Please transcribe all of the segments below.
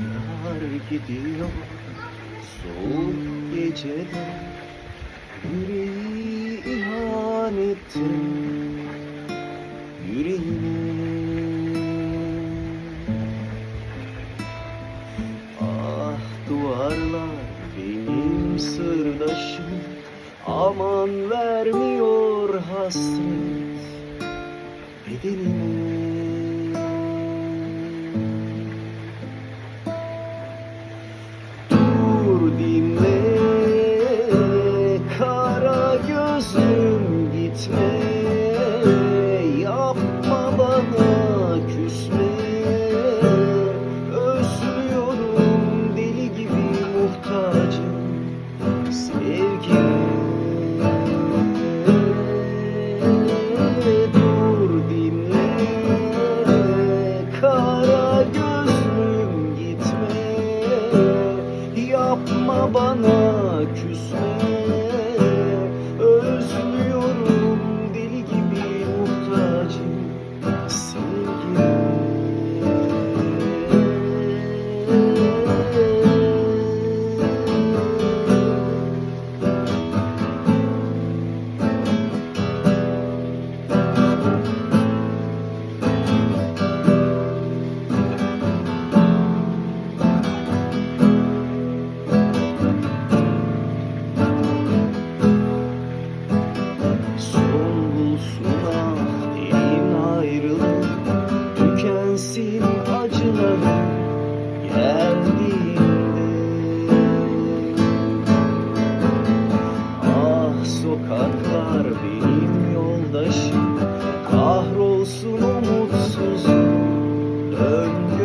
Yar gidiyor soğuk gecede Yüreği ihanette Yüreğime. Ah duvarlar benim sırdaşım Aman vermiyor hasret bedenime yapma bana küsme love.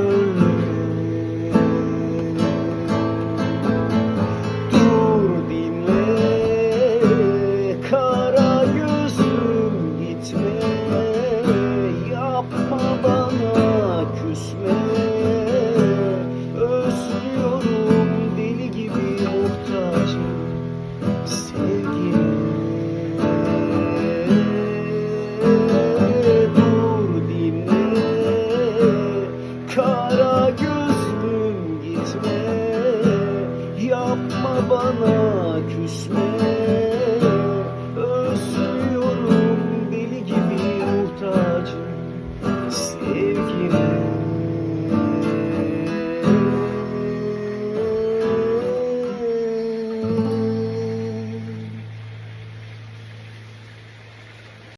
bana küsme.